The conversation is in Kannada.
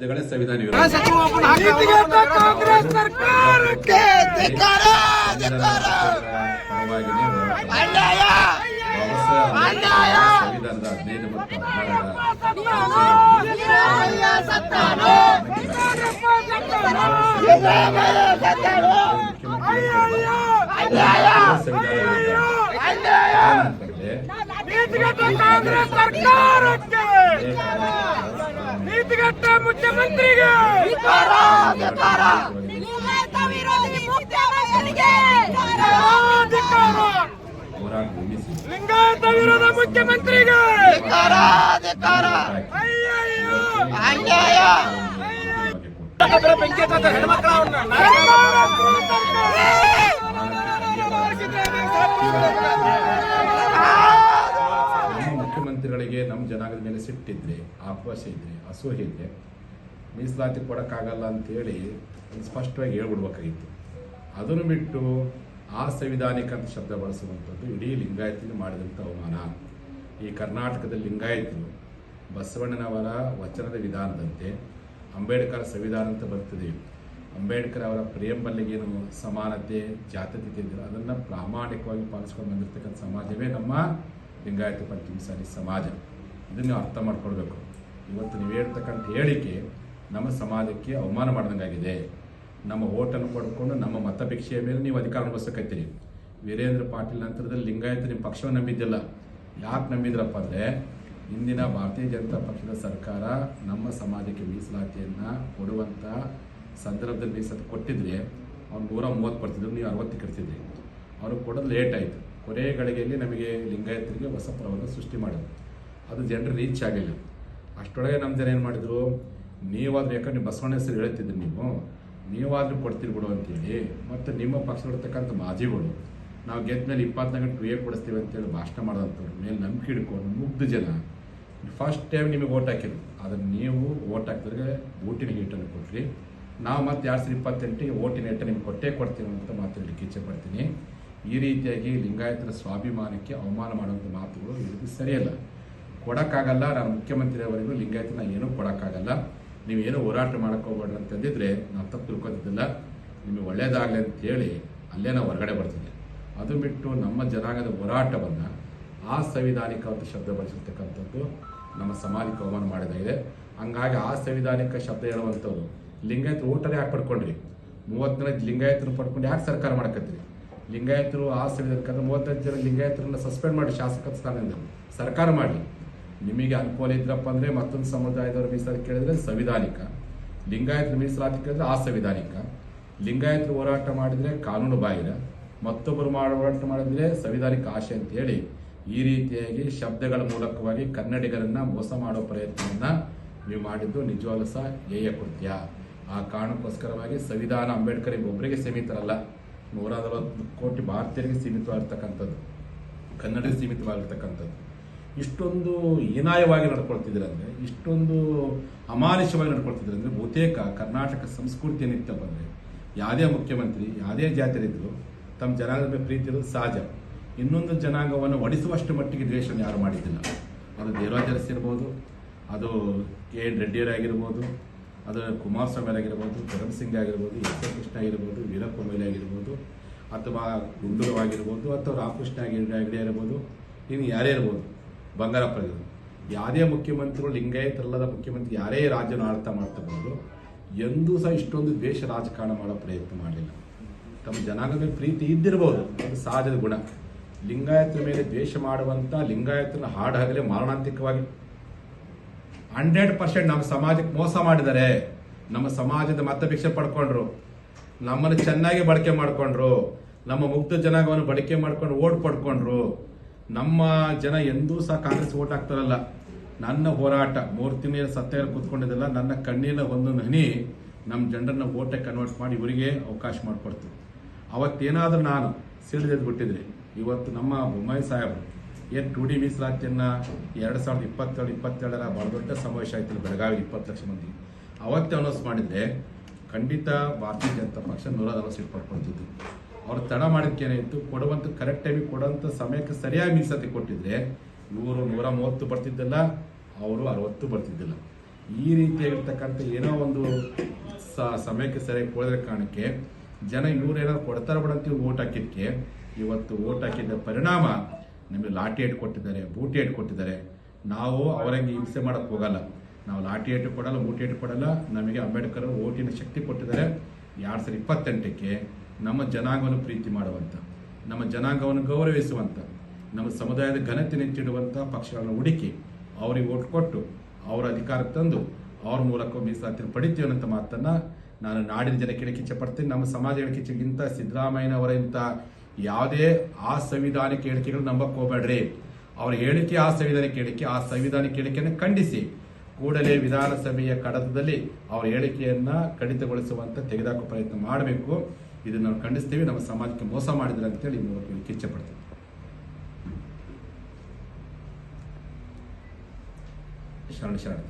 ಗಳೇ ಸಂವಿಧಾನ ನೀತಿಗೆಟ್ಟ ಕಾಂಗ್ರೆಸ್ ಸರ್ಕಾರಕ್ಕೆ ಧಿಕ್ಕಾರ, ಧಿಕ್ಕಾರ. ಪರವಾಗಿನೇ ಹೋರಾಟ ಮಾಡಿ. ಅನ್ಯಾಯ ಬಾಬಾ ಸಾಹೇಬ್ ಅನ್ಯಾಯ. ಸಂವಿಧಾನದ ಹದಿನೈದು ಮತ್ತು ಹದಿನಾರರ ಸಿದ್ದರಾಮಯ್ಯ ಸತ್ತಾನು. ಸಿದ್ದರಾಮಯ್ಯ ಸತ್ತಾನು. ಅನ್ಯಾಯ ಅನ್ಯಾಯ ನೀತಿಗೆಟ್ಟ ಕಾಂಗ್ರೆಸ್ ಸರ್ಕಾರಕ್ಕೆ ನೀತಿಗೆಟ್ಟ ಮುಖ್ಯಮಂತ್ರಿಗೆ. ಲಿಂಗಾಯತ ವಿರೋಧಿ ಮುಖ್ಯಮಂತ್ರಿಗೆ. ಹೋರಾಟ ಮುಗಿಸಿ ಲಿಂಗಾಯತ ವಿರೋಧ ಮುಖ್ಯಮಂತ್ರಿಗೆ ಧಿಕ್ಕಾರ, ಧಿಕ್ಕಾರ. ಅಯ್ಯಯ್ಯೋ. ಅನ್ಯಾಯ ನಮ್ಮ ಮುಖ್ಯಮಂತ್ರಿಗಳಿಗೆ ನಮ್ಮ ಜನಾಂಗದ ಮೇಲೆ ಸಿಟ್ಟಿದ್ರೆ ಆಕ್ರೋಶ ಇದ್ರೆ ಅಸೂಹೆ ಇದ್ರೆ, ಮೀಸಲಾತಿ ಕೊಡೋಕ್ಕಾಗಲ್ಲ ಅಂತೇಳಿ ಸ್ಪಷ್ಟವಾಗಿ ಹೇಳ್ಬಿಡ್ಬೇಕಾಗಿತ್ತು. ಅದನ್ನು ಬಿಟ್ಟು ಆ ಸಂವಿಧಾನಿಕ ಅಂತ ಶಬ್ದ ಬಳಸುವಂಥದ್ದು ಇಡೀ ಲಿಂಗಾಯತಿಗೆ ಮಾಡಿದಂಥ ಅವಮಾನ. ಈ ಕರ್ನಾಟಕದ ಲಿಂಗಾಯತರು ಬಸವಣ್ಣನವರ ವಚನದ ವಿಧಾನದಂತೆ ಅಂಬೇಡ್ಕರ್ ಸಂವಿಧಾನ ಅಂತ ಬರ್ತದೆ. ಅಂಬೇಡ್ಕರ್ ಅವರ ಪ್ರೇಮಲ್ಲಿಗೇನು ಸಮಾನತೆ ಜಾತ್ಯತೆ ಇದೆ ಅದನ್ನು ಪ್ರಾಮಾಣಿಕವಾಗಿ ಪಾಲಿಸ್ಕೊಂಡು ಬಂದಿರತಕ್ಕಂಥ ಸಮಾಜವೇ ನಮ್ಮ ಲಿಂಗಾಯತ ಪಂಚಮಸಾಲಿ ಸಮಾಜ. ಇದನ್ನು ಅರ್ಥ ಮಾಡ್ಕೊಳ್ಬೇಕು. ಇವತ್ತು ನೀವು ಹೇಳ್ತಕ್ಕಂಥ ಹೇಳಿಕೆ ನಮ್ಮ ಸಮಾಜಕ್ಕೆ ಅವಮಾನ ಮಾಡ್ದಂಗಾಗಿದೆ. ನಮ್ಮ ಓಟನ್ನು ಪಡ್ಕೊಂಡು ನಮ್ಮ ಮತಭಿಕ್ಷೆಯ ಮೇಲೆ ನೀವು ಅಧಿಕಾರ ಅನುಭವಿಸಕತ್ತೀರಿ. ವೀರೇಂದ್ರ ಪಾಟೀಲ್ ನಂತರದಲ್ಲಿ ಲಿಂಗಾಯತ ನಿಮ್ಮ ಪಕ್ಷವನ್ನು ನಂಬಿದ್ದಿಲ್ಲ. ಯಾಕೆ ನಂಬಿದ್ರಪ್ಪ ಅಂದರೆ, ಇಂದಿನ ಭಾರತೀಯ ಜನತಾ ಪಕ್ಷದ ಸರ್ಕಾರ ನಮ್ಮ ಸಮಾಜಕ್ಕೆ ಮೀಸಲಾತಿಯನ್ನು ಕೊಡುವಂಥ ಸಂದರ್ಭದಲ್ಲಿ ಮೀಸಲಾತಿ ಕೊಟ್ಟಿದ್ರೆ ಅವ್ರು ನೂರ ಮೂವತ್ತು ಕೊಡ್ತಿದ್ರು ನೀವು ಅರವತ್ತು ಕಟ್ತಿದ್ರಿ. ಅವ್ರಿಗೆ ಕೊಡೋದು ಲೇಟ್ ಆಯಿತು. ಕೊನೆಯ ಗಳಿಗೆಯಲ್ಲಿ ನಮಗೆ ಲಿಂಗಾಯತರಿಗೆ ಹೊಸ ಪ್ರಬಂಧ ಸೃಷ್ಟಿ ಮಾಡಿದ್ರು. ಅದು ಜನರು ರೀಚ್ ಆಗಿಲ್ಲ. ಅಷ್ಟೊಳಗೆ ನಮ್ಮ ಜನ ಏನು ಮಾಡಿದ್ರು, ನೀವಾದ್ರೂ ಯಾಕಂದ್ರೆ ಬಸವಣ್ಣ ಹೆಸರು ಹೇಳ್ತಿದ್ರಿ ನೀವು? ನೀವಾದರೂ ಕೊಡ್ತೀರಿ ಬಿಡು ಅಂತೇಳಿ ಮತ್ತು ನಿಮ್ಮ ಪಕ್ಷದಲ್ಲಿರ್ತಕ್ಕಂಥ ಮಾಜಿಗಳು, ನಾವು ಗೆದ್ದ ಮೇಲೆ ಇಪ್ಪತ್ತನೇ ಗಂಟೆ ಕೊಡಿಸ್ತೀವಿ ಅಂತೇಳಿ ಭಾಷಣ ಮಾಡೋದಂಥವ್ರು, ಮೇಲೆ ನಂಬಿಕೆ ಹಿಡ್ಕೊಂಡು ಮುಗ್ಧ ಜನ. ಫಸ್ಟ್ ಟೈಮ್ ನಿಮಗೆ ಓಟ್ ಹಾಕಿದ್ರು. ಅದನ್ನು ನೀವು ಓಟ್ ಹಾಕಿದ್ರೆ ಓಟಿನ ಹೀಟನ್ನು ಕೊಟ್ರಿ. ನಾವು ಮತ್ತೆ ಎರಡು ಸಾವಿರದ ಇಪ್ಪತ್ತೆಂಟಿಗೆ ಓಟಿನ ಏಟ ನಿಮ್ಗೆ ಕೊಟ್ಟೇ ಕೊಡ್ತೀವಿ ಅಂತ ಮಾತಾಡಲಿಕ್ಕೆ ಇಚ್ಛೆ ಪಡ್ತೀನಿ. ಈ ರೀತಿಯಾಗಿ ಲಿಂಗಾಯತರ ಸ್ವಾಭಿಮಾನಕ್ಕೆ ಅವಮಾನ ಮಾಡುವಂಥ ಮಾತುಗಳು ಇದು ಸರಿಯಲ್ಲ. ಕೊಡೋಕ್ಕಾಗಲ್ಲ, ನಾನು ಮುಖ್ಯಮಂತ್ರಿಯವರೆಗೂ ಲಿಂಗಾಯತನ ಏನೂ ಕೊಡೋಕ್ಕಾಗಲ್ಲ. ನೀವು ಏನೂ ಹೋರಾಟ ಮಾಡ್ಕೋಬೇಡ ಅಂತಂದಿದ್ರೆ ನಾವು ತಪ್ಪು ತಿಳ್ಕೊತಿದ್ದಿಲ್ಲ. ನಿಮಗೆ ಒಳ್ಳೇದಾಗಲಿ ಅಂತ ಹೇಳಿ ಅಲ್ಲೇ ನಾವು ಹೊರಗಡೆ ಬರ್ತಿದ್ದೆ. ಅದು ಬಿಟ್ಟು ನಮ್ಮ ಜನಾಂಗದ ಹೋರಾಟವನ್ನು ಆ ಸಂವಿಧಾನಿಕ ಅಂತ ಶಬ್ದ ಬಳಸಿರ್ತಕ್ಕಂಥದ್ದು ನಮ್ಮ ಸಮಾಜಕ್ಕೆ ಅವಮಾನ ಮಾಡಿದಾಗಿದೆ ಹಂಗಾಗಿ ಆ ಸಂವಿಧಾನಿಕ ಶಬ್ದ ಹೇಳುವಂಥವ್ರು, ಲಿಂಗಾಯತರು ಓಟರೇ ಯಾಕೆ ಪಡ್ಕೊಂಡ್ರಿ? ಮೂವತ್ತನೇ ಲಿಂಗಾಯತರು ಪಡ್ಕೊಂಡು ಯಾಕೆ ಸರ್ಕಾರ ಮಾಡಕತ್ತೀರಿ? ಲಿಂಗಾಯತರು ಆ ಸಂವಿಧಾನಕ್ಕೆ ಮೂವತ್ತೈದು ಜನ ಲಿಂಗಾಯತರನ್ನ ಸಸ್ಪೆಂಡ್ ಮಾಡಿ ಶಾಸಕ ಸ್ಥಾನದಿಂದ ಸರ್ಕಾರ ಮಾಡಿ ನಿಮಗೆ ಅನುಕೂಲ ಇದ್ರಪ್ಪ ಅಂದರೆ ಮತ್ತೊಂದು ಸಮುದಾಯದವರು ಮೀಸಲಾತಿ ಕೇಳಿದ್ರೆ ಸಂವಿಧಾನಿಕ. ಲಿಂಗಾಯತರ ಮೀಸಲಾತಿ ಕೇಳಿದ್ರೆ ಅಸಂವಿಧಾನಿಕ. ಸಂವಿಧಾನಿಕ ಲಿಂಗಾಯತರು ಹೋರಾಟ ಮಾಡಿದರೆ ಕಾನೂನು ಬಾಹಿರ. ಮತ್ತೊಬ್ಬರು ಹೋರಾಟ ಮಾಡಿದ್ರೆ ಸಂವಿಧಾನಿಕ ಆಶೆ ಅಂತ ಹೇಳಿ ಈ ರೀತಿಯಾಗಿ ಶಬ್ದಗಳ ಮೂಲಕವಾಗಿ ಕನ್ನಡಿಗರನ್ನ ಮೋಸ ಮಾಡೋ ಪ್ರಯತ್ನವನ್ನ ನೀವು ಮಾಡಿದ್ದು ನಿಜವಾದ ಸಹ ಹೇಯ ಕೃತ್ಯ. ಆ ಕಾರಣಕ್ಕೋಸ್ಕರವಾಗಿ ಸಂವಿಧಾನ ಅಂಬೇಡ್ಕರ್ ಒಬ್ಬರಿಗೆ ಸೀಮಿತರಲ್ಲ. ನೂರ ಕೋಟಿ ಭಾರತೀಯರಿಗೆ ಸೀಮಿತವಾಗಿರ್ತಕ್ಕಂಥದ್ದು. ಕನ್ನಡಿಗೆ ಸೀಮಿತವಾಗಿರ್ತಕ್ಕಂಥದ್ದು. ಇಷ್ಟೊಂದು ಹೀನಾಯವಾಗಿ ನಡ್ಕೊಳ್ತಿದ್ರೆ ಅಂದರೆ, ಇಷ್ಟೊಂದು ಅಮಾನುಷವಾಗಿ ನಡ್ಕೊಳ್ತಿದ್ರೆ ಅಂದರೆ, ಬಹುತೇಕ ಕರ್ನಾಟಕ ಸಂಸ್ಕೃತಿ ಏನಿತ್ತ ಬಂದರೆ, ಯಾವುದೇ ಮುಖ್ಯಮಂತ್ರಿ, ಯಾವುದೇ ಜಾತಿಯಲ್ಲಿದ್ದರೂ ತಮ್ಮ ಜನಾಂಗದ ಮೇಲೆ ಪ್ರೀತಿ ಇರೋದು ಸಹಜ. ಇನ್ನೊಂದು ಜನಾಂಗವನ್ನು ಒಡಿಸುವಷ್ಟು ಮಟ್ಟಿಗೆ ದ್ವೇಷವನ್ನು ಯಾರು ಮಾಡಿದ್ದಿಲ್ಲ. ಅದು ದೇವರಾಜ ಅರಸ್ ಇರ್ಬೋದು, ಅದು ಕೆ ಎನ್ ರೆಡ್ಡಿಯವರಾಗಿರ್ಬೋದು ಅದು ಕುಮಾರಸ್ವಾಮಿ ಆಗಿರ್ಬೋದು ಧರಮ್ ಸಿಂಗ್ ಆಗಿರ್ಬೋದು, ಎಸ್ ಎ ಕೃಷ್ಣ ಆಗಿರ್ಬೋದು ವೀರಪ್ಪ ಮೊಯ್ಲಿ ಆಗಿರ್ಬೋದು, ಅಥವಾ ಗುಂಡೂರವಾಗಿರ್ಬೋದು ಅಥವಾ ರಾಮಕೃಷ್ಣ ಹೆಗಡೆ ಇರ್ಬೋದು ಇನ್ನು ಯಾರೇ ಇರ್ಬೋದು. ಬಂಗಾರಪ್ಪ ಇರ್ಬೋದು ಯಾವುದೇ ಮುಖ್ಯಮಂತ್ರಿಗಳು ಲಿಂಗಾಯತರಲ್ಲದ ಮುಖ್ಯಮಂತ್ರಿ ಯಾರೇ ರಾಜ್ಯನ ಆಳ್ತಾ ಮಾಡ್ತಬಹುದು ಎಂದೂ ಸಹ ಇಷ್ಟೊಂದು ದ್ವೇಷ ರಾಜಕಾರಣ ಮಾಡೋ ಪ್ರಯತ್ನ ಮಾಡಲಿಲ್ಲ. ತಮ್ಮ ಜನಾಂಗದ ಪ್ರೀತಿ ಇದ್ದಿರಬಹುದು ಅದು ಸಹಜದ ಗುಣ. ಲಿಂಗಾಯತರ ಮೇಲೆ ದ್ವೇಷ ಮಾಡುವಂತ ಲಿಂಗಾಯತನ ಹಾಡಾಗಲೇ ಮಾರಣಾಂತಿಕವಾಗಿ. ಹಂಡ್ರೆಡ್ ಪರ್ಸೆಂಟ್ ನಮ್ಮ ಸಮಾಜಕ್ಕೆ ಮೋಸ ಮಾಡಿದ್ದಾರೆ. ನಮ್ಮ ಸಮಾಜದ ಮತಭಿಕ್ಷೆ ಪಡ್ಕೊಂಡ್ರು. ನಮ್ಮನ್ನು ಚೆನ್ನಾಗಿ ಬಳಕೆ ಮಾಡಿಕೊಂಡ್ರು. ನಮ್ಮ ಮುಗ್ಧ ಜನಾಂಗವನ್ನು ಬಳಕೆ ಮಾಡ್ಕೊಂಡು ಓಟ್ ಪಡ್ಕೊಂಡ್ರು. ನಮ್ಮ ಜನ ಎಂದೂ ಸಹ ಕಾಂಗ್ರೆಸ್ ಓಟ್ ಹಾಕ್ತಾರಲ್ಲ. ನನ್ನ ಹೋರಾಟ ಮೂರು ತಿಂಗಳ ಸತ್ಯ ಕೂತ್ಕೊಂಡಿದ್ದಲ್ಲ, ನನ್ನ ಕಣ್ಣಿನ ಒಂದು ಹನಿ ನಮ್ಮ ಜನರನ್ನ ಓಟೆ ಕನ್ವರ್ಟ್ ಮಾಡಿ ಇವರಿಗೆ ಅವಕಾಶ ಮಾಡಿಕೊಡ್ತು. ಅವತ್ತೇನಾದರೂ ನಾನು ಬಿಟ್ಟಿದ್ರೆ, ಇವತ್ತು ನಮ್ಮ ಬೊಮ್ಮಾಯಿ ಸಾಹೇಬರು ಏನು ಟು ಡಿ ಮೀಸಲಾತಿಯನ್ನು ಎರಡು ಸಾವಿರದ ಇಪ್ಪತ್ತೇಳು, ಇಪ್ಪತ್ತೇಳರ ಬಹಳ ದೊಡ್ಡ ಸಮಾವೇಶ ಆಯ್ತು ಬೆಳಗಾವಿ ಇಪ್ಪತ್ತು ಲಕ್ಷ ಮಂದಿ. ಅವತ್ತೇ ಅನೌನ್ಸ್ ಮಾಡಿದ್ರೆ ಖಂಡಿತ ಭಾರತೀಯ ಜನತಾ ಪಕ್ಷ ನೂರ ನಲವತ್ತು ಸೀಟ್ ಪಡ್ಕೊಳ್ತಿದ್ದು ಅವ್ರು ತಡ ಮಾಡಿದ್ಕೇನಾಯಿತು ಕೊಡುವಂಥ ಕರೆಕ್ಟ್ ಟೈಮಿಗೆ ಕೊಡುವಂಥ ಸಮಯಕ್ಕೆ ಸರಿಯಾಗಿ ಮೀಸಲಾತಿ ಕೊಟ್ಟಿದ್ರೆ ಇವರು ನೂರ ಮೂವತ್ತು ಬರ್ತಿದ್ದಿಲ್ಲ, ಅವರು ಅರವತ್ತು ಬರ್ತಿದ್ದಿಲ್ಲ. ಈ ರೀತಿಯಾಗಿರ್ತಕ್ಕಂಥ ಏನೋ ಒಂದು ಸ- ಸಮಯಕ್ಕೆ ಸರಿಯಾಗಿ ಕೊಡದ ಕಾರಣಕ್ಕೆ ಜನ ಇವ್ರೇನಾದ್ರು ಕೊಡ್ತಾರ ಬಿಡಂತ ಓಟ್ ಹಾಕಿದ್ಕೆ, ಇವತ್ತು ಓಟ್ ಹಾಕಿದ ಪರಿಣಾಮ ನಮಗೆ ಲಾಠಿ ಏಟ್ ಕೊಟ್ಟಿದ್ದಾರೆ, ಬೂಟಿ ಏಟ್ ಕೊಟ್ಟಿದ್ದಾರೆ. ನಾವು ಅವರಂಗೆ ಹಿಂಸೆ ಮಾಡೋಕ್ಕೆ ಹೋಗಲ್ಲ. ನಾವು ಲಾಠಿ ಏಟು ಕೊಡಲ್ಲ, ಬೂಟಿ ಏಟು ಕೊಡಲ್ಲ. ನಮಗೆ ಅಂಬೇಡ್ಕರ್ ಓಟಿನ ಶಕ್ತಿ ಕೊಟ್ಟಿದ್ದಾರೆ. ಎರಡು ಸಾವಿರದ ಇಪ್ಪತ್ತೆಂಟಕ್ಕೆ ನಮ್ಮ ಜನಾಂಗವನ್ನು ಪ್ರೀತಿ ಮಾಡುವಂಥ ನಮ್ಮ ಜನಾಂಗವನ್ನು ಗೌರವಿಸುವಂಥ ನಮ್ಮ ಸಮುದಾಯದ ಘನತೆ ನೆಚ್ಚಿಡುವಂಥ ಪಕ್ಷಗಳನ್ನು ಹುಡುಕಿ ಅವರಿಗೆ ಓಟ್ ಕೊಟ್ಟು ಅವರ ಅಧಿಕಾರ ತಂದು ಅವ್ರ ಮೂಲಕ ಮೀಸಲಾತಿಯನ್ನು ಪಡಿತೀವಿ ಅನ್ನೋ ಮಾತನ್ನು ನಾನು ನಾಡಿನ ಜನಕ್ಕೆ ಇಚ್ಛೆ ಪಡ್ತೀನಿ. ನಮ್ಮ ಸಮಾಜ ಹೇಳಕ್ಕೆ ಇಚ್ಛೆಗಿಂತ ಸಿದ್ದರಾಮಯ್ಯನವರ ಇಂಥ ಯಾವುದೇ ಆ ಸಂವಿಧಾನಿಕ ಹೇಳಿಕೆಗಳು ನಂಬಕ್ಕೆ ಹೋಗ್ಬೇಡ್ರಿ. ಅವ್ರ ಹೇಳಿಕೆ ಆ ಸಂವಿಧಾನಿಕ ಹೇಳಿಕೆ, ಆ ಸಂವಿಧಾನಿಕ ಹೇಳಿಕೆಯನ್ನು ಖಂಡಿಸಿ. ಕೂಡಲೇ ವಿಧಾನಸಭೆಯ ಕಡತದಲ್ಲಿ ಅವರ ಹೇಳಿಕೆಯನ್ನು ಕಡಿತಗೊಳಿಸುವಂತ ತೆಗೆದಾಕುವ ಪ್ರಯತ್ನ ಮಾಡಬೇಕು. ಇದನ್ನು ನಾವು ಖಂಡಿಸ್ತೀವಿ. ನಮ್ಮ ಸಮಾಜಕ್ಕೆ ಮೋಸ ಮಾಡಿದ್ರೆ ಅಂತೇಳಿ ಮೂಲಕ ಇಚ್ಛೆ ಪಡ್ತೀನಿ ಶರಣ ಶರಣ